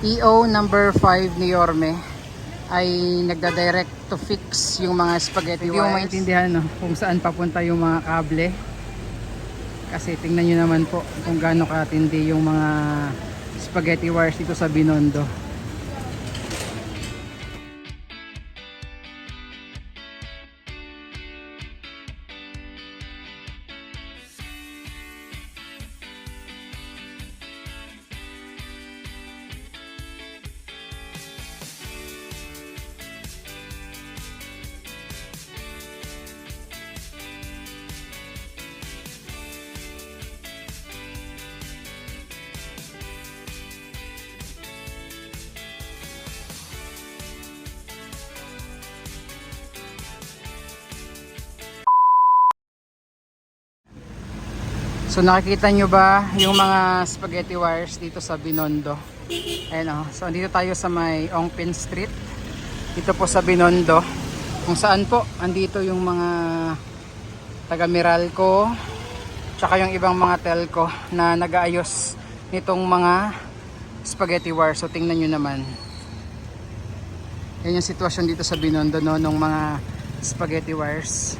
EO number 5 ni Yorme ay nagda-direct to fix yung mga spaghetti Hindi mo maintindihan no, kung saan papunta yung mga kable. Kasi tingnan nyo naman po kung gaano katindi yung mga spaghetti wires dito sa Binondo. So nakikita nyo ba yung mga spaghetti wires dito sa Binondo? Ayan o. So andito tayo sa may Ongpin Street. Dito po sa Binondo. Kung saan po, andito yung mga taga Meralco. Tsaka yung ibang mga telco na nag-aayos nitong mga spaghetti wires. So tingnan nyo naman. Yan yung sitwasyon dito sa Binondo no, ng mga spaghetti wires.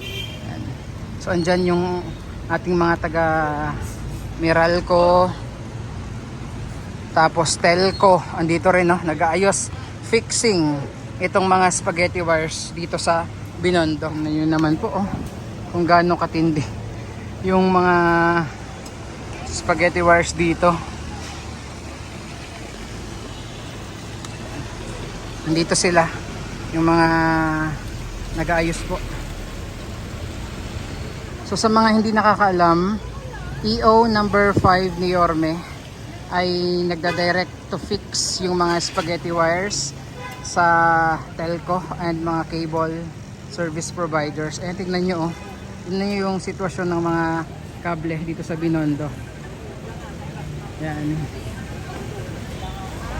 Ayan. So andyan yung ating mga taga Meralco tapos Telco andito rin no? Nag-aayos. Fixing itong mga spaghetti wires dito sa Binondo yun naman po oh, kung gaano katindi yung mga spaghetti wires dito. Andito sila yung mga nag-aayos po So sa mga hindi nakakaalam, EO number 5 ni Yorme ay nagda-direct to fix yung mga spaghetti wires sa telco and mga cable service providers. Ayan, tignan nyo oh. Tignan nyo yung sitwasyon ng mga kable dito sa Binondo. Yan.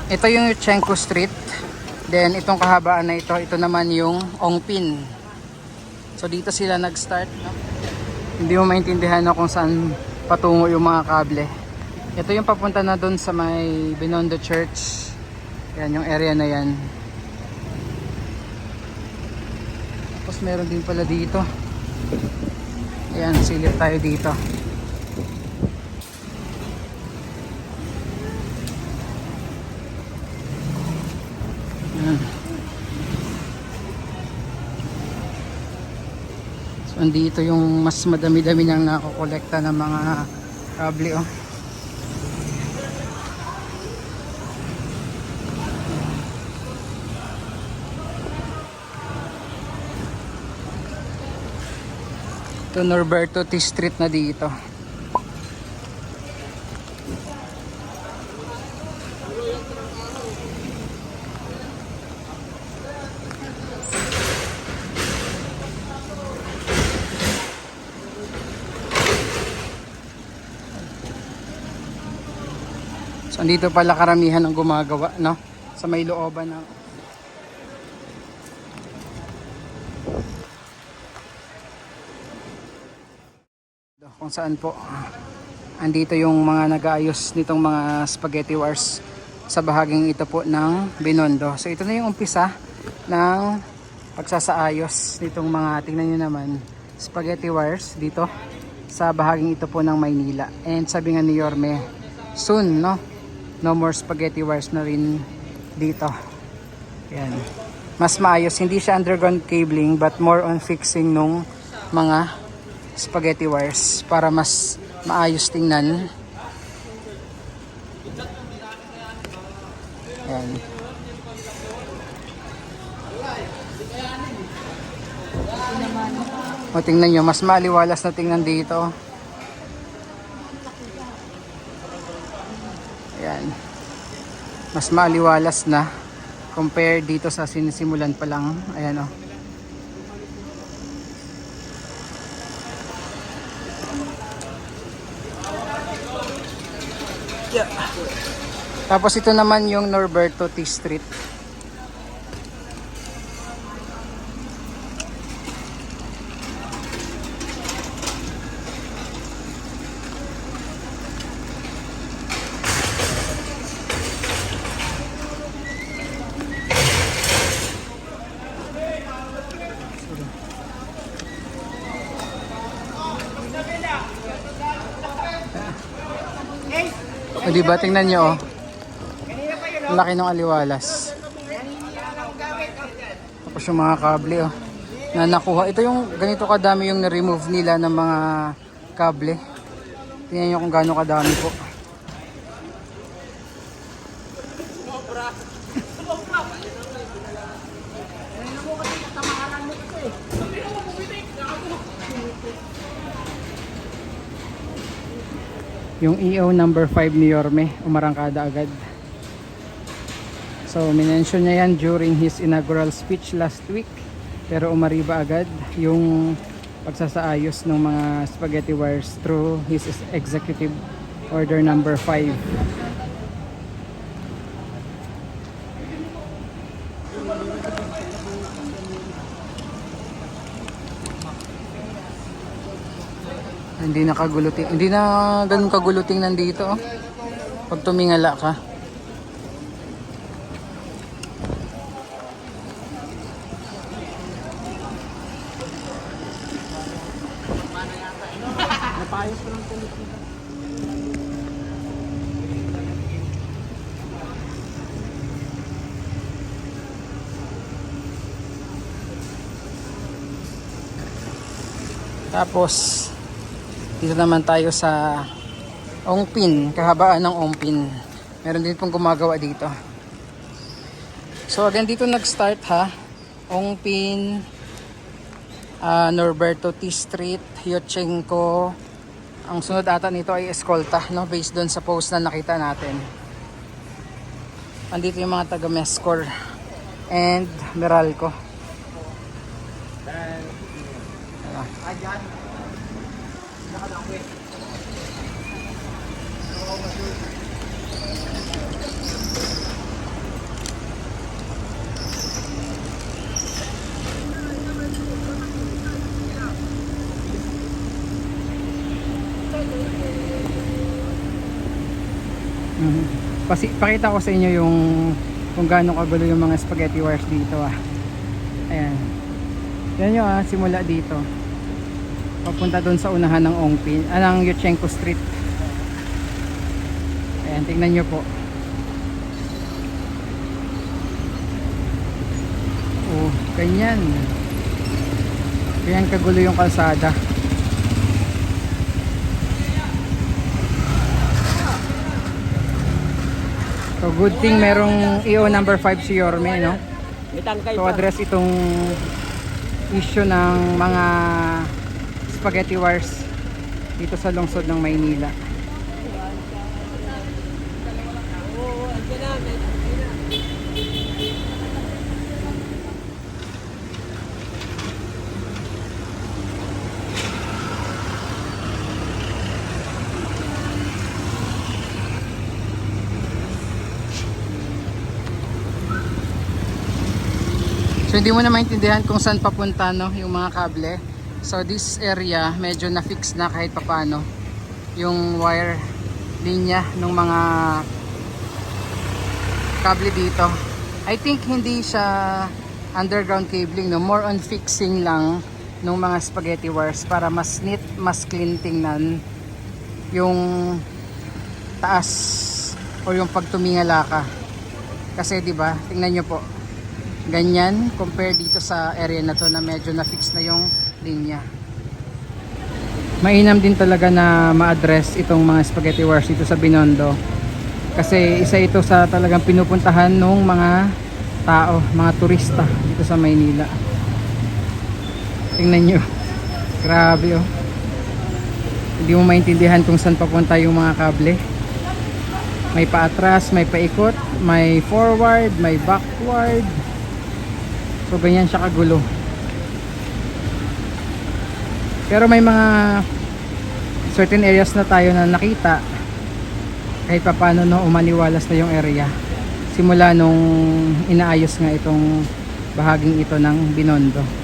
Ito yung Chenko Street. Then itong kahabaan na ito, ito naman yung Ongpin. So dito sila nag-start. No? Hindi mo maintindihan kung saan patungo yung mga kable. Ito yung papunta na doon sa may Binondo Church. Yan yung area na yan. Tapos meron din pala dito. Ayan, silip tayo dito. So, andito yung mas madami-dami niyang nakokolekta ng mga kable, oh. Ito Norberto T. Street na dito. So, andito pala karamihan ng gumagawa, no? Sa may looban ng kung saan po andito yung mga nag-aayos nitong mga spaghetti wars sa bahaging ito po ng Binondo. So ito na yung umpisa ng pagsasaayos nitong mga tingnan nyo naman spaghetti wires dito sa bahaging ito po ng Maynila. And sabi nga ni Yorme, soon no, no more spaghetti wires na rin dito. Yan. Mas maayos, hindi siya underground cabling but more on fixing nung mga spaghetti wires para mas maayos tingnan. Ayan. O tingnan nyo, mas maliwalas na tingnan dito. Ayan. Mas maliwalas na compare dito sa sinisimulan pa lang. Ayan o. Yeah. Tapos ito naman yung Norberto T. Street. Eh, di ba? Tingnan nyo, oh. Laki ng aliwalas. Tapos yung mga kable, oh. Na nakuha. Ito yung ganito kadami yung na-remove nila ng mga kable. Tingnan nyo kung gaano kadami po. Yung EO number 5 ni Yorme, umarangkada agad. So, minention niya yan during his inaugural speech last week. Pero umariba agad yung pagsasaayos ng mga spaghetti wires through his executive order number 5. Hindi na kaguluting, hindi na ganun kaguluting nandito. Oh. Pag tumingala ka. Tapos, dito naman tayo sa Ongpin, kahabaan ng Ongpin. Meron din pong gumagawa dito. So again, dito nag-start ha. Ongpin, ah, Norberto T. Street, Hyochenko. Ang sunod ata nito ay Escolta, no? Based doon sa post na nakita natin. Andito yung mga taga Mescor and Meralco. Mhm. Pasi pakita ko sa inyo yung kung gaano kagulo yung mga spaghetti wires dito ah. Ayan. Yan yung ah, simula dito. Papunta doon sa unahan ng Ongpin, ah, ng Yuchenko Street. Ayan, tingnan nyo po. Oh, ganyan. Ganyan kagulo yung kalsada. So good thing merong EO number 5 si Yorme, no? To address itong issue ng mga spaghetti wires dito sa lungsod ng Maynila. So hindi mo na maintindihan kung saan papunta no, yung mga kable. So this area medyo na-fix na kahit papano yung wire linya ng mga kable dito. I think hindi siya underground cabling no, more on fixing lang ng mga spaghetti wires para mas neat, mas clean tingnan yung taas o yung pagtumingala ka. Kasi 'di ba? Tingnan niyo po ganyan compare dito sa area na to na medyo na-fix na yung linya. Mainam din talaga na ma-address itong mga spaghetti wires dito sa Binondo. Kasi isa ito sa talagang pinupuntahan ng mga tao, mga turista dito sa Maynila. Tingnan nyo. Grabe oh. Hindi mo maintindihan kung saan papunta yung mga kable. May paatras, may paikot, may forward, may backward. So ganyan siya kagulo. Pero may mga certain areas na tayo na nakita kahit pa paano no umaliwalas na yung area simula nung inaayos nga itong bahaging ito ng Binondo.